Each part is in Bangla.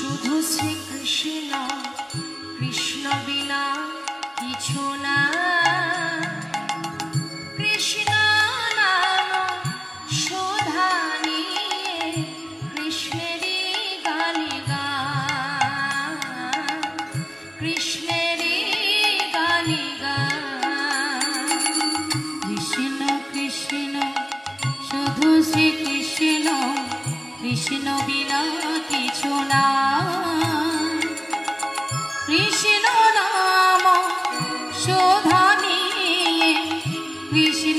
শুধু শ্রীকৃষ্ণ, কৃষ্ণ বিনা কিছু না। কৃষ্ণ নাম শোধা নিয়ে কৃষ্ণেরই গালি গা কৃষ্ণেরই গালি গা কৃষ্ণ কৃষ্ণ, শুধু শ্রীকৃষ্ণ, কৃষ্ণ বিনা কিছু না।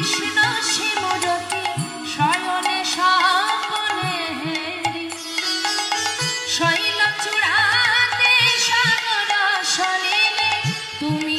কৃষ্ণ শিবরতি শয়নে সাবনে হেরি। শৈল চূড়াতে সাগর সলিলে তুমি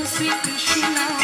você, Cristina.